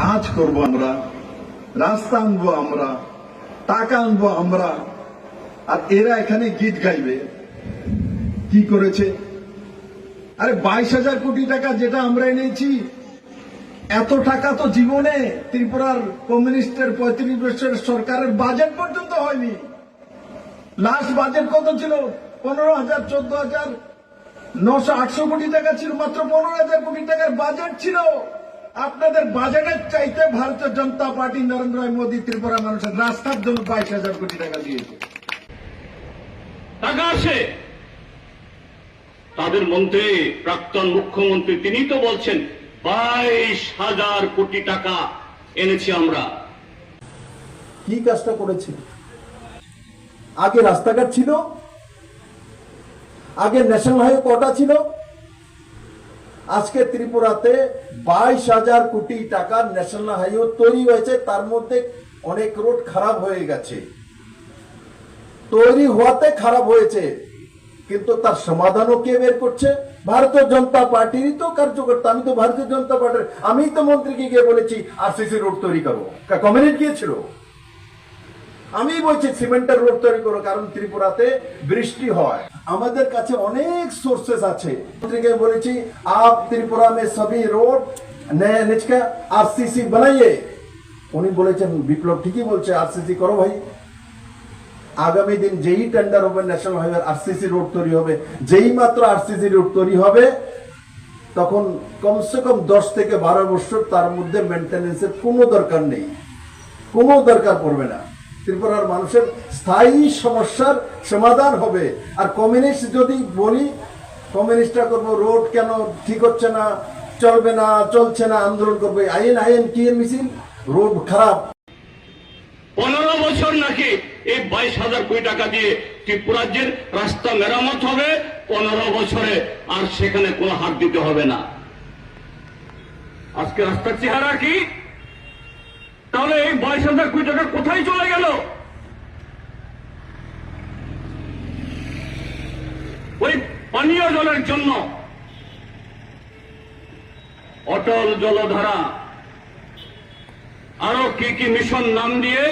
কাজ করব আমরা, রাস্তা আনব আমরা, টাকা আনব আমরা, আর এরা এখানে গীত গাইবে। কি করেছে? আরে বাইশ হাজার কোটি টাকা যেটা আমরা এনেছি, এত টাকা তো জীবনে ত্রিপুরার কমিউনিস্টের পঁয়ত্রিশ বছরের সরকারের বাজেট পর্যন্ত হয়নি। লাস্ট বাজেট কত ছিল? পনেরো হাজার, চোদ্দ হাজার, নশো আটশো কোটি টাকা ছিল, মাত্র পনেরো হাজার কোটি টাকার বাজেট ছিল। আপনাদের বাজেটের চাইতে ভারতীয় জনতা পার্টি নরেন্দ্র মোদী ত্রিপুরা মানুষের রাস্তার জন্য বাইশ হাজার কোটি টাকা দিয়েছে। টাকা আসে। তাদের মন্ত্রী প্রাক্তন মুখ্যমন্ত্রী তিনি তো বলছেন বাইশ হাজার কোটি টাকা এনেছি আমরা। কি কাজটা করেছে? আগে রাস্তাঘাট ছিল আগে ন্যাশনাল হাইওয়ে কটা ছিল আজকে ত্রিপুরাতে বাইশ হাজার কোটি টাকার ন্যাশনাল হাইওয়ে তৈরি হয়েছে। তার মধ্যে অনেক রোড খারাপ হয়ে গেছে। তৈরি হওয়াতে খারাপ হয়েছে, কিন্তু তার সমাধানও কে বের করছে? ভারতীয় জনতা পার্টিরই তো কার্যকর্তা। আমি তো ভারতীয় জনতা পার্টির, আমি তো মন্ত্রীকে গিয়ে বলেছি আরসিসি রোড তৈরি করো। কমিউনিট গিয়েছিল। আমি বলছি, সিমেন্টের রোড তৈরি করো, কারণ ত্রিপুরাতে বৃষ্টি হয়। আমাদের কাছে অনেক সোর্সেস আছে। মন্ত্রীকে বলেছি, আপ ত্রিপুরা মে সবই রোড নিচকা আরসিসি বানাইয়ে। উনি বলেছেন, বিপ্লব ঠিকই বলছে আরসিসি করো ভাই। আগামী দিন যেই টেন্ডার হবে ন্যাশনাল হাইওয়ে আরসিসি রোড তৈরি হবে, যেই মাত্র আরসিসি রোড তৈরি হবে, তখন কমসে কম দশ থেকে বারো বছর তার মধ্যে মেনটেন্যান্সের কোনো দরকার নেই। কোনো দরকার পড়বে না। ত্রিপুরার মানুষের স্থায়ী সমস্যার সমাধান হবে। আর কমিউনিস্ট যদি বলি কমিউনিস্টরা করব, রোড কেন ঠিক হচ্ছে না, চলবে না, চলছে না, আন্দোলন করবে আইন আইন, কি মিছিল? রোড খারাপ। পনেরো বছর নাকি এই বাইশ হাজার কোটি টাকা দিয়ে ত্রিপুরাজ্যের রাস্তা মেরামত হবে পনেরো বছরে, আর সেখানে কোনো হাত দিতে হবে না। আজকে রাস্তার চেহারা কি? বাইশ হাজার কোটি টাকা কোথায় চলে গেল? ওই পানীয় জলের জন্য। অটল জলধারা। আরও কি কি মিশন নাম দিয়ে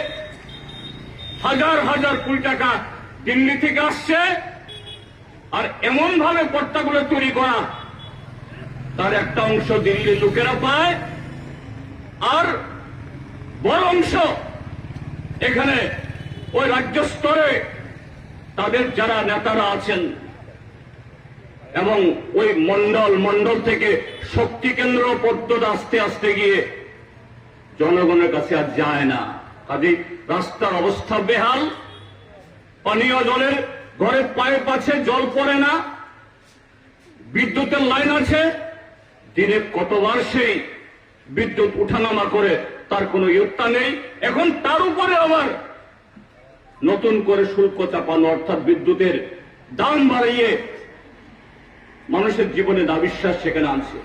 হাজার হাজার কোটি টাকা দিল্লি থেকে আসছে। আর এমন ভাবে পট্টাগুলো তৈরি করা, তার একটা অংশ দিল্লির লোকেরা পায়। আর বড় অংশ এখানে ওই রাজ্য স্তরে তাদের যারা নেতারা আছেন এবং ওই মন্ডল মন্ডল থেকে শক্তি কেন্দ্র পর্যন্ত আস্তে আস্তে গিয়ে জনগণের কাছে আর যায় না। কাজে রাস্তার অবস্থা বেহাল। পানীয় জলের ঘরের পায়ে পাছে জল পড়ে না। বিদ্যুতের লাইন আছে। দিনে কতবার সেই বিদ্যুৎ উঠানামা করে তার কোনো ইয়ত্তা নেই। এখন তার উপরে আবার নতুন করে শুল্ক চাপানো, অর্থাৎ বিদ্যুতের দাম বাড়িয়ে মানুষের জীবনে দাবিশ্বাস সেখানে আনছে।